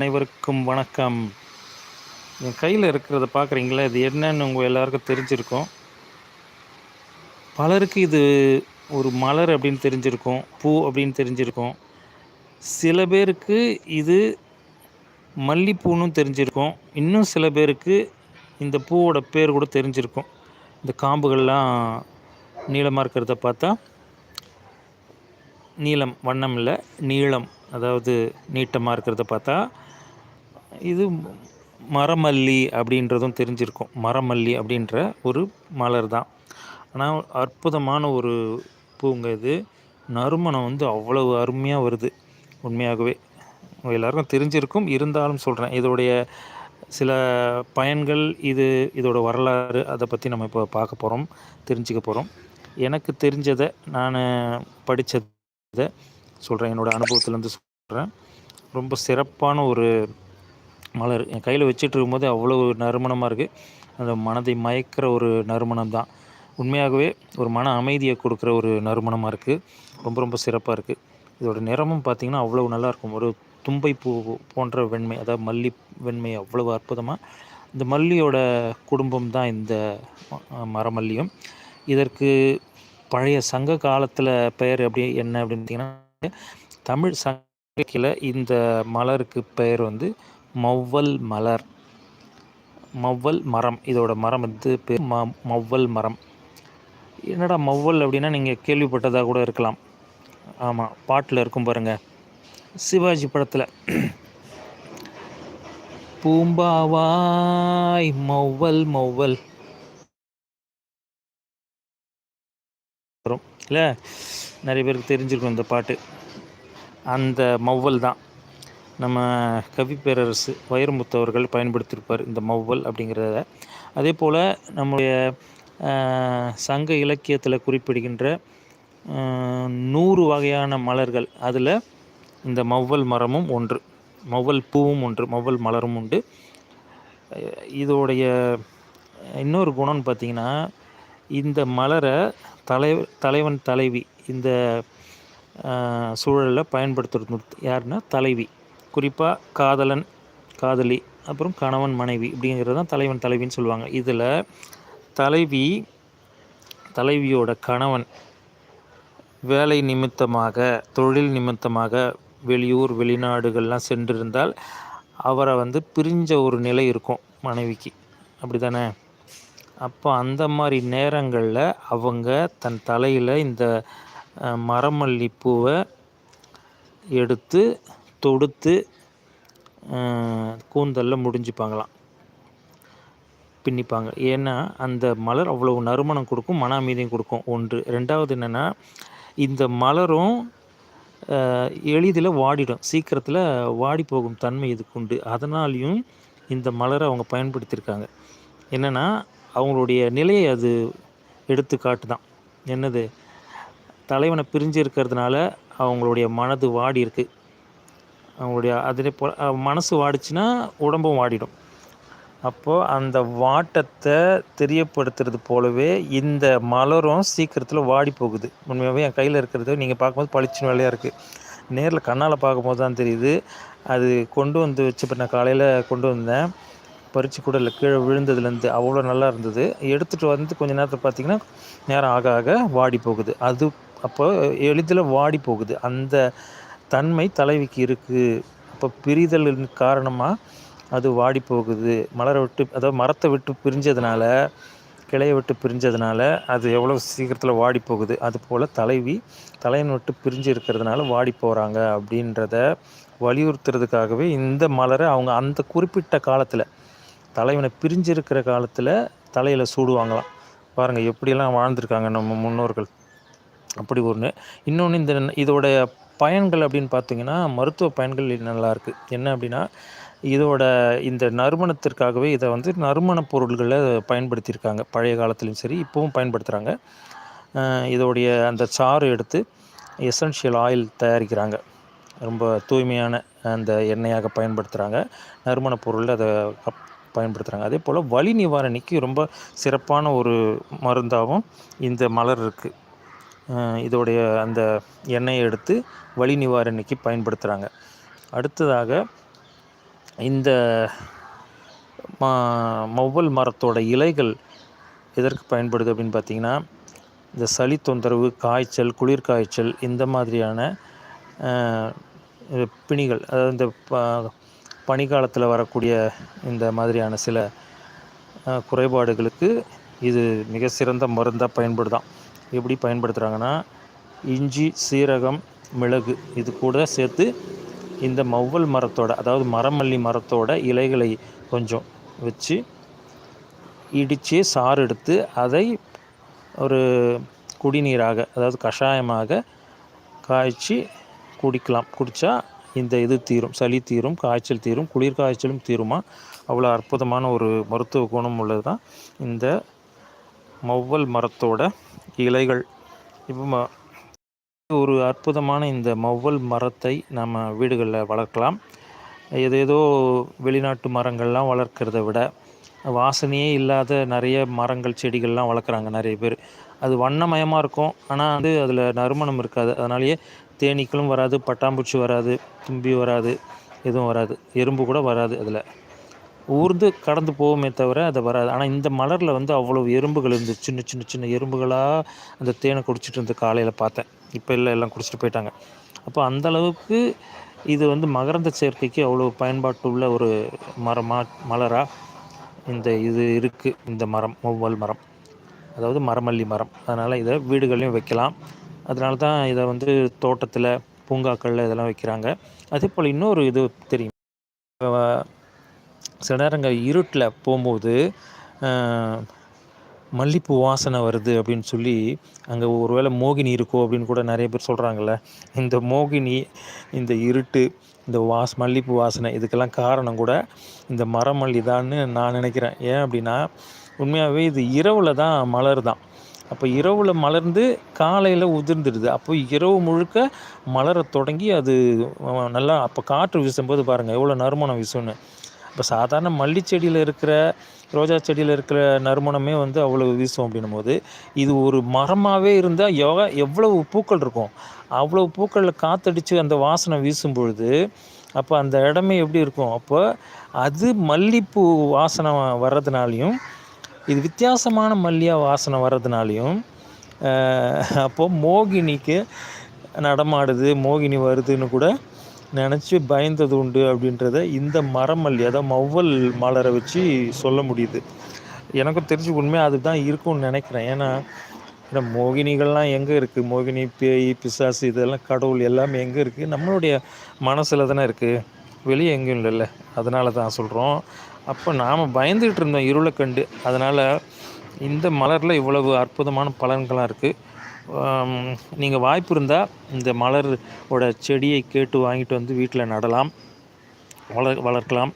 அனைவருக்கும் வணக்கம். என் கையில் இருக்கிறத பார்க்குறீங்களா? இது என்னன்னு உங்கள் எல்லாருக்கும் தெரிஞ்சிருக்கும். பலருக்கு இது ஒரு மலர் அப்படின்னு தெரிஞ்சிருக்கும் பூ அப்படின்னு தெரிஞ்சிருக்கும். சில பேருக்கு இது மல்லிப்பூன்னு தெரிஞ்சிருக்கும். இன்னும் சில பேருக்கு இந்த பூவோட பேர் கூட தெரிஞ்சிருக்கும். இந்த காம்புகள்லாம் நீளமாக இருக்கிறத பார்த்தா நீளம் வண்ணம் இல்லை நீளம். அதாவது நீட்டமாக இருக்கிறத பார்த்தா இது மரமல்லி அப்படின்றதும் தெரிஞ்சிருக்கும். மரமல்லி அப்படின்ற ஒரு மலர் தான். ஆனால் அற்புதமான ஒரு பூங்க இது. நறுமணம் வந்து அவ்வளவு அருமையாக வருது. உண்மையாகவே. எல்லாருக்கும் தெரிஞ்சிருக்கும். இருந்தாலும் சொல்கிறேன் இதோடைய சில பயன்கள் இது இதோட வரலாறு அதை பற்றி நம்ம இப்போ பார்க்க போகிறோம் தெரிஞ்சுக்க போகிறோம் எனக்கு தெரிஞ்சதை நான் படித்ததை சொல்கிறேன் என்னோடய அனுபவத்துலேருந்து சொல்கிறேன் ரொம்ப சிறப்பான ஒரு மலர். என் கையில் வச்சுட்டு இருக்கும்போது அவ்வளோ நறுமணமாக இருக்குது அந்த மனதை மயக்கிற ஒரு நறுமணம் தான். உண்மையாகவே ஒரு மன அமைதியை கொடுக்குற ஒரு நறுமணமாக இருக்குது ரொம்ப ரொம்ப சிறப்பாக இருக்குது இதோட நிறமும் பார்த்திங்கன்னா அவ்வளோ நல்லாயிருக்கும் ஒரு தும்பை பூ போன்ற வெண்மை அதாவது மல்லி வெண்மை அவ்வளவு அற்புதமாக இந்த மல்லியோட குடும்பம் தான் இந்த மரமல்லியும். இதற்கு பழைய சங்க காலத்தில் பெயர் அப்படி என்ன அப்படின்னு பார்த்திங்கன்னா தமிழ் சங்கத்தில் இந்த மலருக்கு பெயர் வந்து மவ்வல் மலர். மௌவல் மரம். இதோட மரம் வந்து பேர் ம மௌவல் மரம். என்னடா மௌவல் அப்படின்னா நீங்கள் கேள்விப்பட்டதாக கூட இருக்கலாம். ஆமாம் பாட்டில் இருக்கும் பாருங்கள் சிவாஜி படத்தில். பூம்பாவாய் மவ்வல் மௌவல் இல்லை நிறைய பேருக்கு தெரிஞ்சிருக்கும் இந்த பாட்டு. அந்த மௌவல் தான். நம்ம கவி பேரரசு வைரமுத்து அவர்கள் பயன்படுத்தியிருப்பார் இந்த மௌவல் அப்படிங்கிறத. அதே போல் நம்முடைய சங்க இலக்கியத்தில் குறிப்பிடுகின்ற நூறு வகையான மலர்கள் அதில் இந்த மௌவல் மரமும் ஒன்று. மௌவல் பூவும் ஒன்று மௌவல் மலரும் உண்டு. இதோடைய இன்னொரு குணம்னு பார்த்திங்கன்னா இந்த மலரை தலை தலைவன் தலைவி இந்த சூழலில் பயன்படுத்துறது யாருன்னா தலைவி. குறிப்பாக காதலன் காதலி அப்புறம் கணவன் மனைவி அப்படிங்கிறது தான் தலைவன் தலைவின்னு சொல்லுவாங்க. இதில் தலைவி தலைவியோட கணவன் வேலை நிமித்தமாக தொழில் நிமித்தமாக வெளியூர் வெளிநாடுகள்லாம் சென்றிருந்தால் அவரை வந்து பிரிஞ்ச ஒரு நிலை இருக்கும் மனைவிக்கு. அப்படி தானே அப்போ அந்த மாதிரி நேரங்களில் அவங்க தன் தலையில் இந்த மரமல்லி பூவை எடுத்து தொடுத்து கூந்தலில் முடிஞ்சுப்பாங்களாம். பின்னிப்பாங்க. ஏன்னா அந்த மலர் அவ்வளவு நறுமணம் கொடுக்கும் மன அமைதியும் கொடுக்கும். ஒன்று. ரெண்டாவது என்னென்னா இந்த மலரும் எளிதில் வாடிடும். சீக்கிரத்தில் வாடி போகும் தன்மை இதுக்கு உண்டு. அதனாலையும் இந்த மலரை அவங்க பயன்படுத்தியிருக்காங்க. என்னென்னா அவங்களுடைய நிலையை அது எடுத்துக்காட்டு தான் என்னது? தலைவனை பிரிஞ்சு இருக்கிறதுனால அவங்களுடைய மனது வாடி இருக்குது அவங்களுடைய அதே போல் மனசு வாடிச்சுன்னா உடம்பும் வாடிடும். அப்போது அந்த வாட்டத்தை தெரியப்படுத்துறது போலவே இந்த மலரும் சீக்கிரத்தில் வாடி போகுது. உண்மையாகவே என் கையில் இருக்கிறது நீங்கள் பார்க்கும்போது பளிச்சுன்னு வேலையாக இருக்குது நேரில் கண்ணால் பார்க்கும்போது தான் தெரியுது. அது கொண்டு வந்து வச்சு நான் காலையில் கொண்டு வந்தேன். பறித்து கூட இல்லை கீழே விழுந்ததுலேருந்து அவ்வளோ நல்லா இருந்தது. எடுத்துகிட்டு வந்து கொஞ்ச நேரத்தில் பார்த்திங்கன்னா நேரம் ஆக ஆக வாடி போகுது. அது அப்போ எளிதில் வாடி போகுது. அந்த தன்மை தலைவிக்கு இருக்குது அப்போ பிரிதலின் காரணமாக அது வாடி போகுது. மலரை விட்டு அதாவது மரத்தை விட்டு பிரிஞ்சதுனால கிளையை விட்டு பிரிஞ்சதுனால அது எவ்வளோ சீக்கிரத்தில் வாடி போகுது. அது போல் தலைவி தலையன் விட்டு பிரிஞ்சு இருக்கிறதுனால வாடி போகிறாங்க அப்படின்றத வலியுறுத்துறதுக்காகவே இந்த மலரை அவங்க அந்த குறிப்பிட்ட காலத்தில் தலைவனை பிரிஞ்சு இருக்கிற காலத்தில் தலையில் சூடுவாங்களாம். பாருங்கள் எப்படியெல்லாம் வாழ்ந்திருக்காங்க நம்ம முன்னோர்கள். அப்படி ஒன்று இன்னொன்று இந்த இதோடைய பயன்கள் அப்படின்னு பார்த்தீங்கன்னா மருத்துவ பயன்கள் நல்லாயிருக்கு என்ன அப்படின்னா இதோட இந்த நறுமணத்திற்காகவே இதை வந்து நறுமண பொருள்களை பயன்படுத்தியிருக்காங்க. பழைய காலத்துலேயும் சரி இப்போவும் பயன்படுத்துகிறாங்க இதோடைய அந்த சாறு எடுத்து எசென்ஷியல் ஆயில் தயாரிக்கிறாங்க. ரொம்ப தூய்மையான அந்த எண்ணெயாக பயன்படுத்துகிறாங்க நறுமண பொருள் அதை பயன்படுத்துகிறாங்க அதே போல் வலி நிவாரணிக்கு ரொம்ப சிறப்பான ஒரு மருந்தாகவும் இந்த மலர் இருக்குது இதோடைய அந்த எண்ணெயை எடுத்து வலி நிவாரணிக்கு பயன்படுத்துகிறாங்க அடுத்ததாக இந்த மா மரத்தோட இலைகள் எதற்கு பயன்படுது அப்படின்னு பார்த்திங்கன்னா இந்த சளி தொந்தரவு காய்ச்சல் குளிர் காய்ச்சல் இந்த மாதிரியான பிணிகள் அதாவது இந்த பனிக்காலத்தில் வரக்கூடிய இந்த மாதிரியான சில குறைபாடுகளுக்கு இது மிக சிறந்த மருந்தாக பயன்படுதான். எப்படி பயன்படுத்துகிறாங்கன்னா இஞ்சி சீரகம் மிளகு இது கூட சேர்த்து இந்த மவ்வல் மரத்தோட அதாவது மரமல்லி மரத்தோட இலைகளை கொஞ்சம் வச்சு இடித்து சாறு எடுத்து அதை ஒரு குடிநீராக அதாவது கஷாயமாக காய்ச்சி குடிக்கலாம். குடித்தா இந்த இது தீரும் சளி தீரும் காய்ச்சல் தீரும் குளிர் காய்ச்சலும் தீருமா? அவ்வளோ அற்புதமான ஒரு மருத்துவ குணம் உள்ளது தான் இந்த மௌவல் மரத்தோட இலைகள். இப்போ ஒரு அற்புதமான இந்த மௌவல் மரத்தை நம்ம வீடுகளில் வளர்க்கலாம். ஏதேதோ வெளிநாட்டு மரங்கள்லாம் வளர்க்கிறத விட வாசனையே இல்லாத நிறைய மரங்கள் செடிகள்லாம் வளர்க்குறாங்க நிறைய பேர். அது வண்ணமயமாக இருக்கும். ஆனால் வந்து அதில் நறுமணம் இருக்காது. அதனாலேயே தேனீக்களும் வராது பட்டாம்பூச்சி வராது தும்பி வராது எதுவும் வராது. எறும்பு கூட வராது அதில். ஊர்ந்து கடந்து போகுமே தவிர அது வராது. ஆனால் இந்த மலரில் வந்து அவ்வளோ எறும்புகள் இருந்து சின்ன சின்ன சின்ன எறும்புகளாக அந்த தேனை குடிச்சிட்டு இருந்த காலையில் பார்த்தேன். இப்போ இல்லை எல்லாம் குடிச்சிட்டு போயிட்டாங்க. அப்போ அந்த அளவுக்கு இது வந்து மகரந்த சேர்க்கைக்கு அவ்வளோ பயன்பாட்டுள்ள ஒரு மரமாக மலராக இந்த இது இருக்குது இந்த மரம் மொவ்வல் மரம். அதாவது மரமல்லி மரம். அதனால் இதை வீடுகளையும் வைக்கலாம். அதனால தான் இதை வந்து தோட்டத்தில் பூங்காக்களில் இதெல்லாம் வைக்கிறாங்க. அதே போல் இன்னொரு இது தெரியும். சில நேரங்கள் இருட்டில் போகும்போது மல்லிப்பூ வாசனை வருது அப்படின்னு சொல்லி அங்கே ஒருவேளை மோகினி இருக்கோ அப்படின்னு கூட நிறைய பேர் சொல்கிறாங்கல்ல இந்த மோகினி இந்த இருட்டு இந்த வாஸ் மல்லிப்பூ வாசனை இதுக்கெல்லாம் காரணம் கூட இந்த மரமல்லி தான்னு நான் நினைக்கிறேன். ஏன் அப்படின்னா உண்மையாகவே இது இரவில் தான் மலர் தான். அப்போ இரவில் மலர்ந்து காலையில் உதிர்ந்துடுது. அப்போ இரவு முழுக்க மலர தொடங்கி அது நல்லா அப்போ காற்று வீசும்போது பாருங்கள் எவ்வளோ நறுமணம் வீசும்னு. இப்போ சாதாரண மல்லி செடியில் இருக்கிற ரோஜா செடியில் இருக்கிற நறுமணமே வந்து அவ்வளோ வீசும் அப்படின்னும் போது இது ஒரு மரமாகவே இருந்தால் எவ்வளோ எவ்வளவு பூக்கள் இருக்கும். அவ்வளோ பூக்களில் காற்றடிச்சு அந்த வாசனை வீசும் பொழுது அப்போ அந்த இடமே எப்படி இருக்கும்? அப்போ அது மல்லிப்பூ வாசனை வர்றதுனாலையும் இது வித்தியாசமான மல்லியா வாசனை வர்றதுனாலையும் அப்போது மோகினிக்கு நடமாடுது மோகினி வருதுன்னு கூட நினச்சி பயந்தது உண்டு அப்படின்றத இந்த மரமல்லி அதாவது மௌவல் மலரை வச்சு சொல்ல முடியுது. எனக்கும் தெரிஞ்சு உண்மையாக அதுதான் இருக்கும்னு நினைக்கிறேன். ஏன்னா ஏன்னா மோகினிகள்லாம் எங்கே இருக்குது மோகினி பேய் பிசாசு இதெல்லாம் கடவுள் எல்லாமே எங்கே இருக்குது நம்மளுடைய மனசில் தானே இருக்குது வெளியே எங்கேயும் இல்லைல்ல. அதனால தான் சொல்கிறோம் அப்போ நாம் பயந்துக்கிட்டு இருந்தோம் இருளை கண்டு அதனால் இந்த மலரில் இவ்வளவு அற்புதமான பலன்களாக இருக்குது நீங்கள் வாய்ப்பு இருந்தால் இந்த மலரோட செடியை கேட்டு வாங்கிட்டு வந்து வீட்டில் நடலாம் வளர் வளர்க்கலாம்.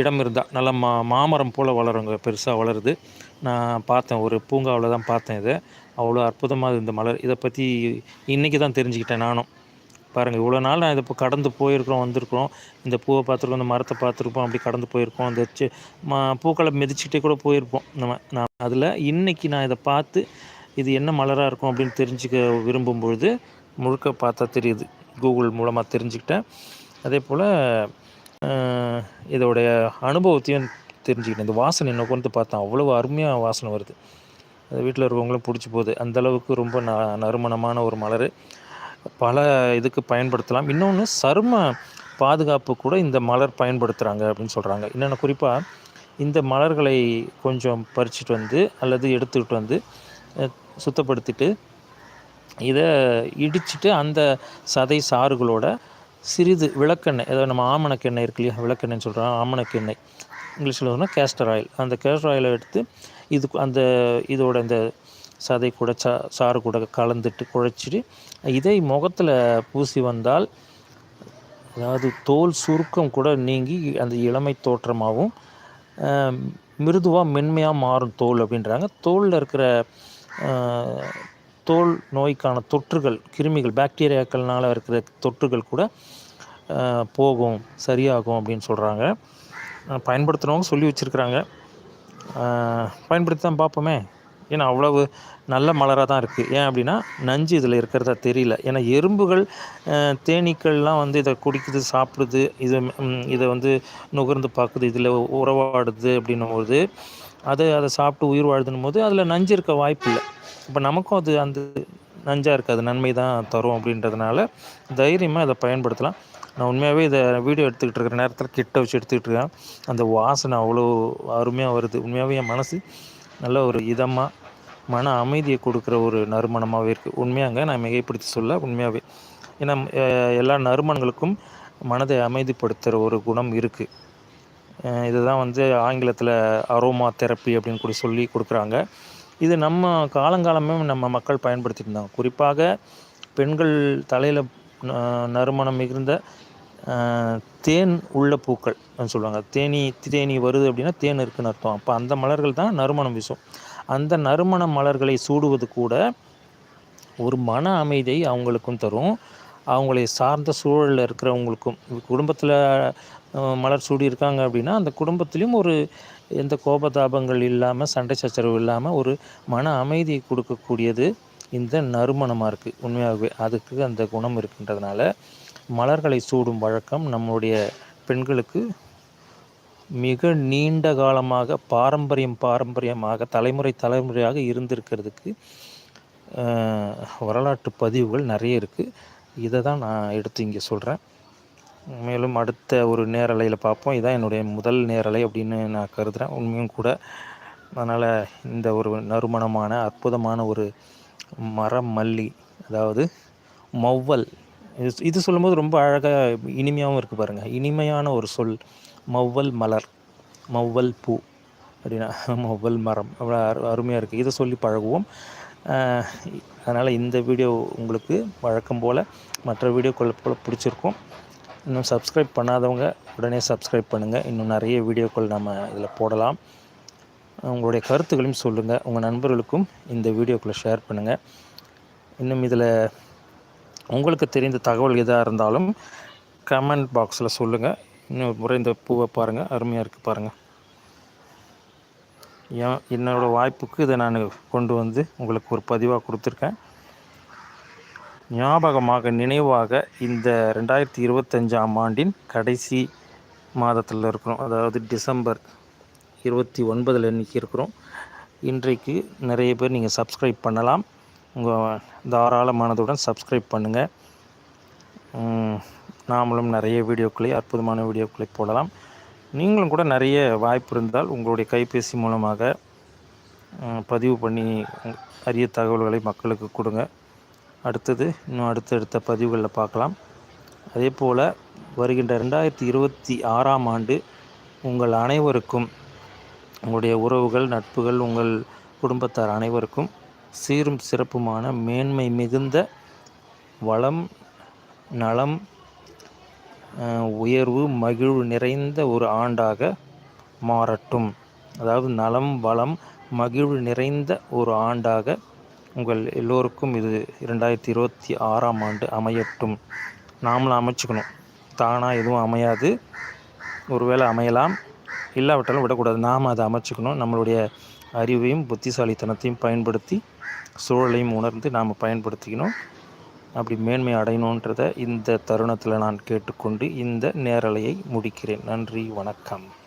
இடம் இருந்தால் நல்ல மா மாமரம் போல் வளருங்க பெருசாக வளருது. நான் பார்த்தேன் ஒரு பூங்காவில் தான் பார்த்தேன் இதை. அவ்வளோ அற்புதமாக இந்த மலர் இதை பற்றி இன்றைக்கி தான் தெரிஞ்சுக்கிட்டேன் நானும். பாருங்கள் இவ்வளோ நாள் நான் இதை இப்போ கடந்து போயிருக்கிறோம் வந்திருக்கிறோம். இந்த பூவை பார்த்துருக்கோம் இந்த மரத்தை பார்த்துருப்போம் அப்படி கடந்து போயிருக்கோம். அந்த செ மா பூக்களை மிதிச்சுட்டே கூட போயிருப்போம். நம்ம நான் அதில் இன்றைக்கி நான் இதை பார்த்து இது என்ன மலராக இருக்கும் அப்படின்னு தெரிஞ்சுக்க விரும்பும் பொழுது முழுக்க பார்த்தா தெரியுது. கூகுள் மூலமாக தெரிஞ்சுக்கிட்டேன். அதே போல் இதோடைய அனுபவத்தையும் தெரிஞ்சுக்கிட்டேன். இந்த வாசனை என்ன கொண்டு பார்த்தேன் அவ்வளோ அருமையாக வாசனை வருது. அது வீட்டில் இருக்கவங்களும் பிடிச்சி போகுது. அந்த அளவுக்கு ரொம்ப ந நறுமணமான ஒரு மலர். பல இதுக்கு பயன்படுத்தலாம். இன்னொன்று சரும பாதுகாப்பு கூட இந்த மலர் பயன்படுத்துகிறாங்க அப்படின்னு சொல்கிறாங்க என்னென்ன குறிப்பாக இந்த மலர்களை கொஞ்சம் பறிச்சிட்டு வந்து அல்லது எடுத்துக்கிட்டு வந்து சுத்தப்படுத்திட்டு இதை இடிச்சிட்டு அந்த சதை சாறுகளோட சிறிது விளக்கெண்ணெய் ஏதாவது நம்ம ஆமணக்கெண்ணெய் இருக்கு இல்லையா விளக்கெண்ணெய்னு சொல்கிறோம் ஆமணக்கெண்ணெய். இங்கிலீஷில் சொன்னால் கேஸ்டர் ஆயில் அந்த கேஸ்டர் ஆயிலை எடுத்து இது அந்த இதோட இந்த சதை கூட சா சாறு கூட கலந்துட்டு குழைச்சிட்டு இதை முகத்தில் பூசி வந்தால் அதாவது தோல் சுருக்கம் கூட நீங்கி அந்த இளமை தோற்றமாகவும் மிருதுவாக மென்மையாக மாறும் தோல் அப்படின்றாங்க. தோலில் இருக்கிற தோல் நோய்க்கான தொற்றுகள் கிருமிகள் பாக்டீரியாக்கள்னால் இருக்கிற தொற்றுகள் கூட போகும் சரியாகும் அப்படின்னு சொல்கிறாங்க பயன்படுத்துகிறவங்க சொல்லி வச்சுருக்குறாங்க. பயன்படுத்தி தான் பார்ப்போமே. ஏன்னா அவ்வளவு நல்ல மலராக தான் இருக்குது ஏன் அப்படின்னா நஞ்சு இதில் இருக்கிறதா தெரியல. ஏன்னா எறும்புகள் தேனீக்கள்லாம் வந்து இதை குடிக்குது சாப்பிடுது இதை இதை வந்து நுகர்ந்து பார்க்குது இதில் உறவாடுது அப்படின்னும் போது அதை அதை சாப்பிட்டு உயிர் வாழ்துன்னும் போது அதில் நஞ்சு இருக்க வாய்ப்பு இல்லை. இப்போ நமக்கும் அது அந்த நஞ்சாக இருக்காது நன்மை தான் தரும் அப்படின்றதுனால தைரியமாக இதை பயன்படுத்தலாம். நான் உண்மையாகவே இதை வீடியோ எடுத்துக்கிட்டு இருக்கிற நேரத்தில் கிட்ட வச்சு எடுத்துக்கிட்டு இருக்கேன். அந்த வாசனை அவ்வளோ அருமையாக வருது. உண்மையாகவே என் மனசு நல்ல ஒரு இதமாக மன அமைதியை கொடுக்குற ஒரு நறுமணமாகவே இருக்குது உண்மையாங்க நான் மிகைப்படுத்தி சொல்ல உண்மையாகவே ஏன்னா எல்லா நறுமணங்களுக்கும் மனதை அமைதிப்படுத்துகிற ஒரு குணம் இருக்குது இதுதான் வந்து ஆங்கிலத்தில் அரோமா தெரப்பி அப்படின்னு கூட சொல்லி கொடுக்குறாங்க. இது நம்ம காலங்காலமே நம்ம மக்கள் பயன்படுத்திட்டு இருந்தாங்க. குறிப்பாக பெண்கள் தலையில் நறுமணம் மிகுந்த தேன் உள்ள பூக்கள் சொல்லுவாங்க. தேனி தேனி வருது அப்படின்னா தேன் இருக்குன்னு அர்த்தம். அப்போ அந்த மலர்கள் தான் நறுமணம் வீசும். அந்த நறுமண மலர்களை சூடுவது கூட ஒரு மன அமைதியை அவங்களுக்கும் தரும். அவங்களை சார்ந்த சூழலில் இருக்கிறவங்களுக்கும். குடும்பத்தில் மலர் சூடி இருக்காங்க அப்படின்னா அந்த குடும்பத்துலேயும் ஒரு எந்த கோபதாபங்கள் இல்லாமல் சண்டை சச்சரவு இல்லாமல் ஒரு மன அமைதியை கொடுக்கக்கூடியது இந்த நறுமணமாக இருக்குது உண்மையாகவே அதுக்கு அந்த குணம் இருக்கின்றதுனால மலர்களை சூடும் வழக்கம் நம்முடைய பெண்களுக்கு மிக நீண்ட காலமாக பாரம்பரியம் பாரம்பரியமாக தலைமுறை தலைமுறையாக இருந்திருக்கிறதுக்கு வரலாற்று பதிவுகள் நிறைய இருக்குது இதை தான் நான் எடுத்து இங்கே சொல்கிறேன் மேலும் அடுத்த ஒரு நேரலையில் பார்ப்போம். இதான் என்னுடைய முதல் நேரலை அப்படின்னு நான் கருதுகிறேன் உண்மையும் கூட. அதனால் இந்த ஒரு நறுமணமான அற்புதமான ஒரு மரம் மல்லி அதாவது மௌவல் இது இது சொல்லும்போது ரொம்ப அழகாக இனிமையாகவும் இருக்குது பாருங்கள் இனிமையான ஒரு சொல். மௌவல் மலர் மவ்வல் பூ அப்படின்னா மௌவல் மரம். அவ்வளோ அருமையாக இருக்குது இதை சொல்லி பழகுவோம். அதனால் இந்த வீடியோ உங்களுக்கு வழக்கம் போல் மற்ற வீடியோக்கள் போல் பிடிச்சிருக்கும். இன்னும் சப்ஸ்கிரைப் பண்ணாதவங்க உடனே சப்ஸ்கிரைப் பண்ணுங்கள் இன்னும் நிறைய வீடியோக்கள் நம்ம இதில் போடலாம். உங்களுடைய கருத்துக்களையும் சொல்லுங்கள் உங்கள் நண்பர்களுக்கும் இந்த வீடியோக்களை ஷேர் பண்ணுங்கள் இன்னும் இதில் உங்களுக்கு தெரிந்த தகவல் எதாக இருந்தாலும் கமெண்ட் பாக்ஸில் சொல்லுங்கள் இன்னும் முறை இந்த பூவை பாருங்கள் அருமையாக இருக்குது பாருங்கள் ஏன் என்னோடய வாய்ப்புக்கு இதை நான் கொண்டு வந்து உங்களுக்கு ஒரு பதிவாக கொடுத்துருக்கேன். ஞாபகமாக நினைவாக இந்த ரெண்டாயிரத்தி இருபத்தஞ்சாம் ஆண்டின் கடைசி மாதத்தில் இருக்கிறோம். அதாவது டிசம்பர் இருபத்தி ஒன்பதில் இன்றைக்கி இருக்கிறோம். இன்றைக்கு நிறைய பேர் நீங்கள் சப்ஸ்கிரைப் பண்ணலாம். உங்கள் தாராள மனதுடன் சப்ஸ்கிரைப் பண்ணுங்கள் நாமளும் நிறைய வீடியோக்களை அற்புதமான வீடியோக்களை போடலாம். நீங்களும் கூட நிறைய வாய்ப்பு இருந்தால் உங்களுடைய கைபேசி மூலமாக பதிவு பண்ணி அரிய தகவல்களை மக்களுக்கு கொடுங்க. அடுத்தது இன்னும் அடுத்தடுத்த பதிவுகளில் பார்க்கலாம். அதே போல் வருகின்ற ரெண்டாயிரத்தி இருபத்தி ஆறாம் ஆண்டு உங்கள் அனைவருக்கும் உங்களுடைய உறவுகள் நட்புகள் உங்கள் குடும்பத்தார் அனைவருக்கும் சீரும் சிறப்புமான மேன்மை மிகுந்த வளம் நலம் உயர்வு மகிழ்வு நிறைந்த ஒரு ஆண்டாக மாறட்டும். அதாவது நலம் வளம் மகிழ்வு நிறைந்த ஒரு ஆண்டாக உங்கள் எல்லோருக்கும் இது இரண்டாயிரத்தி இருபத்தி ஆறாம் ஆண்டு அமையட்டும். நாமளும் அமைச்சுக்கணும். தானாக எதுவும் அமையாது. ஒருவேளை அமையலாம். இல்லாவிட்டாலும் விடக்கூடாது. நாம் அதை அமைச்சுக்கணும். நம்மளுடைய அறிவையும் புத்திசாலித்தனத்தையும் பயன்படுத்தி சூழலையும் உணர்ந்து நாம் பயன்படுத்திக்கணும். அப்படி மேன்மை அடையணுன்றதை இந்த தருணத்தில் நான் கேட்டுக்கொண்டு இந்த நேரலையை முடிக்கிறேன். நன்றி வணக்கம்.